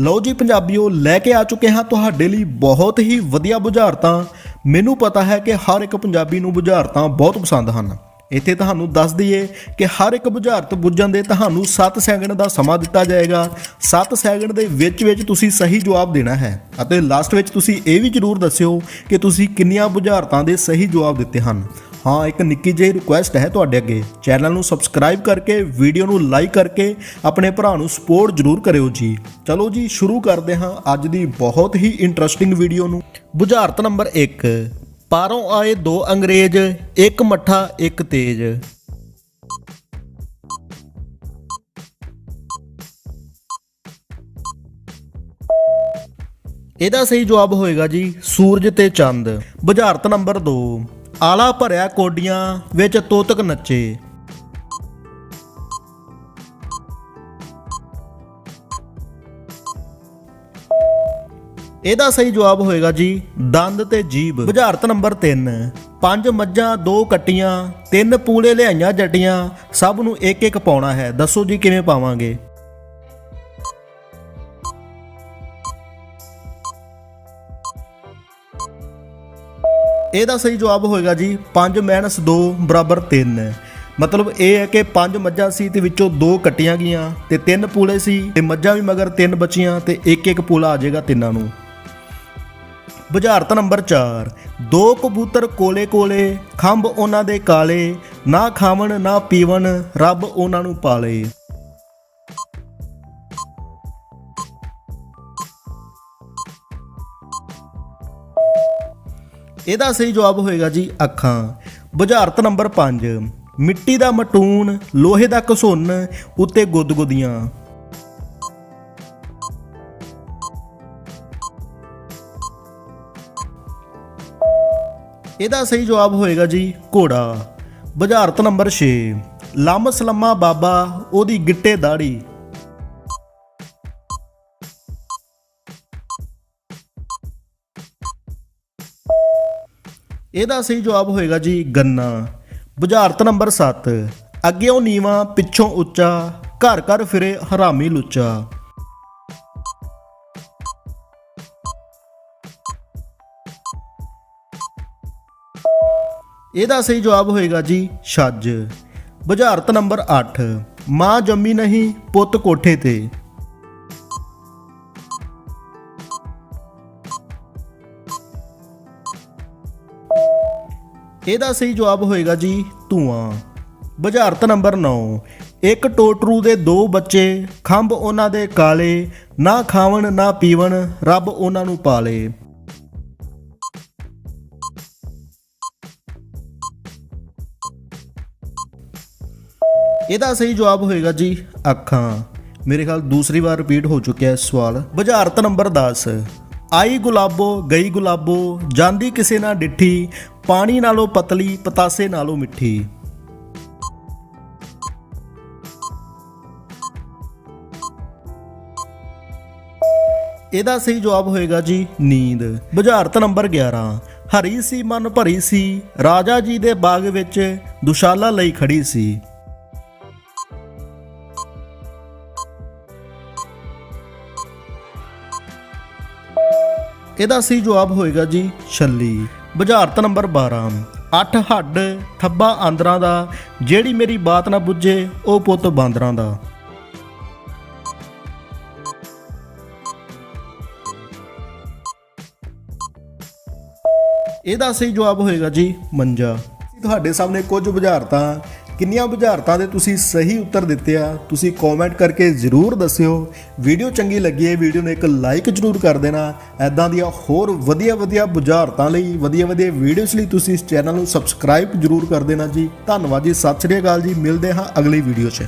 ਲਓ ਜੀ ਪੰਜਾਬੀਓ, ਲੈ ਕੇ ਆ ਚੁੱਕੇ ਹਾਂ ਤੁਹਾਡੇ ਲਈ ਬਹੁਤ ਹੀ ਵਧੀਆ ਬੁਝਾਰਤਾਂ। ਮੈਨੂੰ ਪਤਾ ਹੈ ਕਿ ਹਰ ਇੱਕ ਪੰਜਾਬੀ ਨੂੰ ਬੁਝਾਰਤਾਂ ਬਹੁਤ ਪਸੰਦ ਹਨ। ਇੱਥੇ ਤੁਹਾਨੂੰ ਦੱਸ ਦਈਏ ਕਿ ਹਰ ਇੱਕ ਬੁਝਾਰਤ ਬੁੱਝਣ ਦੇ ਤੁਹਾਨੂੰ 7 ਸੈਕਿੰਡ ਦਾ ਸਮਾਂ ਦਿੱਤਾ ਜਾਏਗਾ। 7 ਸੈਕਿੰਡ ਦੇ ਵਿੱਚ ਵਿੱਚ ਤੁਸੀਂ ਸਹੀ ਜਵਾਬ ਦੇਣਾ ਹੈ। ਅਤੇ ਲਾਸਟ ਵਿੱਚ ਤੁਸੀਂ ਇਹ ਵੀ ਜ਼ਰੂਰ ਦੱਸਿਓ ਕਿ ਤੁਸੀਂ ਕਿੰਨੀਆਂ ਬੁਝਾਰਤਾਂ ਦੇ ਸਹੀ ਜਵਾਬ ਦਿੱਤੇ ਹਨ। ਹਾਂ, ਇੱਕ ਨਿੱਕੀ ਜਿਹੀ ਰਿਕੁਐਸਟ ਹੈ ਤੁਹਾਡੇ ਅੱਗੇ। ਚੈਨਲ ਨੂੰ ਸਬਸਕ੍ਰਾਈਬ ਕਰਕੇ ਵੀਡੀਓ ਨੂੰ ਲਾਈਕ ਕਰਕੇ, ਆਪਣੇ ਭਰਾ ਨੂੰ ਸਪੋਰਟ ਜ਼ਰੂਰ ਕਰਿਓ ਜੀ। ਚਲੋ ਜੀ, ਸ਼ੁਰੂ ਕਰਦੇ ਹਾਂ ਅੱਜ ਦੀ ਬਹੁਤ ਹੀ ਇੰਟਰਸਟਿੰਗ ਵੀਡੀਓ ਨੂੰ। ਬੁਝਾਰਤ ਨੰਬਰ 1 ਪਾਰੋਂ ਆਏ ਦੋ ਅੰਗਰੇਜ਼, ਇੱਕ ਮੱਠਾ, ਇੱਕ ਤੇਜ। ਇਹਦਾ ਸਹੀ ਜਵਾਬ ਹੋਏਗਾ ਜੀ, ਸੂਰਜ ਤੇ ਚੰਦ। ਬੁਝਾਰਤ ਨੰਬਰ 2 ਆਲਾ ਭਰਿਆ ਕੋਡੀਆਂ ਵਿੱਚ ਤੋਤਕ ਨੱਚੇ। ਇਹਦਾ ਸਹੀ ਜਵਾਬ ਹੋਏਗਾ ਜੀ, ਦੰਦ ਤੇ ਜੀਭ। ਬੁਝਾਰਤ ਨੰਬਰ 3 ਪੰਜ ਮੱਝਾਂ, ਦੋ ਕੱਟੀਆਂ, ਤਿੰਨ ਪੂਲੇ ਲਿਆਈਆਂ ਜੱਟੀਆਂ, ਸਭ ਨੂੰ ਇੱਕ ਇੱਕ ਪਾਉਣਾ ਹੈ। ਦੱਸੋ ਜੀ ਕਿਵੇਂ ਪਾਵਾਂਗੇ? ਇਹਦਾ ਸਹੀ ਜਵਾਬ ਹੋਏਗਾ ਜੀ 5 2 ਬਰਾਬਰ 3 ਮਤਲਬ ਇਹ ਹੈ ਕਿ ਪੰਜ ਮੱਝਾਂ ਸੀ ਤੇ ਵਿੱਚੋਂ ਦੋ ਕੱਟੀਆਂ ਗਈਆਂ ਤੇ ਤਿੰਨ ਪੂਲੇ ਸੀ ਤੇ ਮੱਝਾਂ ਵੀ ਮਗਰ ਤਿੰਨ ਬਚੀਆਂ ਤੇ ਇੱਕ ਇੱਕ ਪੂਲਾ ਆ ਜਾਏਗਾ ਤਿੰਨਾਂ ਨੂੰ। ਬੁਝਾਰਤ ਨੰਬਰ 4 ਦੋ ਕਬੂਤਰ ਕੋਲੇ ਕੋਲੇ, ਖੰਭ ਉਹਨਾਂ ਦੇ ਕਾਲੇ, ਨਾ ਖਾਵਣ ਨਾ ਪੀਵਣ, ਰੱਬ ਉਹਨਾਂ ਨੂੰ ਪਾਲੇ। ਇਹਦਾ ਸਹੀ ਜਵਾਬ ਹੋਏਗਾ ਜੀ ਅੱਖਾਂ। ਬੁਝਾਰਤ ਨੰਬਰ 5 ਮਿੱਟੀ ਦਾ ਮਟੂਨ, ਲੋਹੇ ਦਾ ਘਸੁੰਨ, ਉੱਤੇ ਗੁੱਦਗੁਦੀਆਂ। ਇਹਦਾ ਸਹੀ ਜਵਾਬ ਹੋਏਗਾ ਜੀ ਘੋੜਾ। ਬੁਝਾਰਤ ਨੰਬਰ 6 ਲੰਮ ਸਲਮਾ ਬਾਬਾ, ਉਹਦੀ ਗਿੱਟੇ ਦਾੜੀ ਇਹਦਾ ਸਹੀ ਜਵਾਬ ਹੋਏਗਾ ਜੀ ਗੰਨਾ। ਬੁਝਾਰਤ ਨੰਬਰ 7 ਅੱਗਿਓਂ ਨੀਵਾ, ਪਿੱਛੋਂ ਉੱਚਾ, ਘਰ ਘਰ ਫਿਰੇ ਹਰਾਮੀ ਲੁੱਚਾ। ਇਹਦਾ ਸਹੀ ਜਵਾਬ ਹੋਏਗਾ ਜੀ ਛੱਜ। ਬੁਝਾਰਤ ਨੰਬਰ 8 ਮਾਂ ਜੰਮੀ ਨਹੀਂ ਪੁੱਤ ਕੋਠੇ ਤੇ। ਇਹਦਾ ਸਹੀ ਜਵਾਬ ਹੋਏਗਾ ਜੀ ਧੂਆਂ। ਬੁਝਾਰਤ ਨੰਬਰ 9 ਇੱਕ ਟੋਟਰੂ ਦੇ ਦੋ ਬੱਚੇ, ਖੰਭ ਉਹਨਾਂ ਦੇ ਕਾਲੇ, ਨਾ ਖਾਵਣ, ਨਾ ਪੀਵਣ, ਰੱਬ ਉਹਨਾਂ ਨੂੰ ਪਾਲੇ। ਇਹਦਾ ਸਹੀ ਜਵਾਬ ਹੋਏਗਾ ਜੀ ਅੱਖਾਂ। ਮੇਰੇ ਖਿਆਲ ਦੂਸਰੀ ਵਾਰ ਰਿਪੀਟ ਹੋ ਚੁੱਕਿਆ ਹੈ ਸਵਾਲ। ਬੁਝਾਰਤ ਨੰਬਰ 10 ਆਈ ਗੁਲਾਬੋ, ਗਈ ਗੁਲਾਬੋ, ਜਾਂਦੀ ਕਿਸੇ ਨਾਲ ਡਿੱਠੀ, ਪਾਣੀ ਨਾਲੋਂ ਪਤਲੀ, ਪਤਾਸੇ ਨਾਲੋਂ ਮਿੱਠੀ। ਇਹਦਾ ਸਹੀ ਜਵਾਬ ਹੋਏਗਾ ਜੀ, ਨੀਂਦ। ਬੁਝਾਰਤ ਨੰਬਰ 11 ਹਰੀ ਸੀ, ਮਨ ਭਰੀ ਸੀ, ਰਾਜਾ ਜੀ ਦੇ ਬਾਗ ਵਿੱਚ ਦੁਸ਼ਾਲਾ ਲਈ ਖੜੀ ਸੀ। ਇਹਦਾ ਸਹੀ ਜਵਾਬ ਹੋਏਗਾ ਜੀ ਛੱਲੀ। ਬੁਝਾਰਤ ਨੰਬਰ 12 ਅੱਠ ਹੱਡ ਥੱਬਾ ਆਂਦਰਾਂ ਦਾ, ਜਿਹੜੀ ਮੇਰੀ ਬਾਤ ਨਾ ਬੁੱਝੇ, ਉਹ ਪੁੱਤ ਬਾਂਦਰਾਂ ਦਾ। ਇਹਦਾ ਸਹੀ ਜਵਾਬ ਹੋਏਗਾ ਜੀ ਮੰਜਾ। ਤੁਹਾਡੇ ਸਾਹਮਣੇ ਕੁਝ ਬੁਝਾਰਤਾਂ ਕਿੰਨੀਆਂ ਬੁਝਾਰਤਾਂ ਦੇ ਤੁਸੀਂ ਸਹੀ ਉੱਤਰ ਦਿੱਤੇ ਆ, ਤੁਸੀਂ ਕਮੈਂਟ ਕਰਕੇ ਜ਼ਰੂਰ ਦੱਸਿਓ। ਵੀਡੀਓ ਚੰਗੀ ਲੱਗੀ ਹੈ, ਵੀਡੀਓ ਨੂੰ ਇੱਕ ਲਾਈਕ ਜ਼ਰੂਰ ਕਰ ਦੇਣਾ। ਐਦਾਂ ਦੀਆਂ ਹੋਰ ਵਧੀਆ ਵਧੀਆ ਬੁਝਾਰਤਾਂ ਲਈ ਵਧੀਆ ਵਧੀਆ ਵੀਡੀਓਜ਼ ਲਈ ਤੁਸੀਂ ਇਸ ਚੈਨਲ ਨੂੰ ਸਬਸਕ੍ਰਾਈਬ ਜ਼ਰੂਰ ਕਰ ਦੇਣਾ ਜੀ। ਧੰਨਵਾਦ ਜੀ, ਸਤਿ ਸ਼੍ਰੀ ਅਕਾਲ ਜੀ, ਮਿਲਦੇ ਹਾਂ ਅਗਲੀ ਵੀਡੀਓ 'ਚ।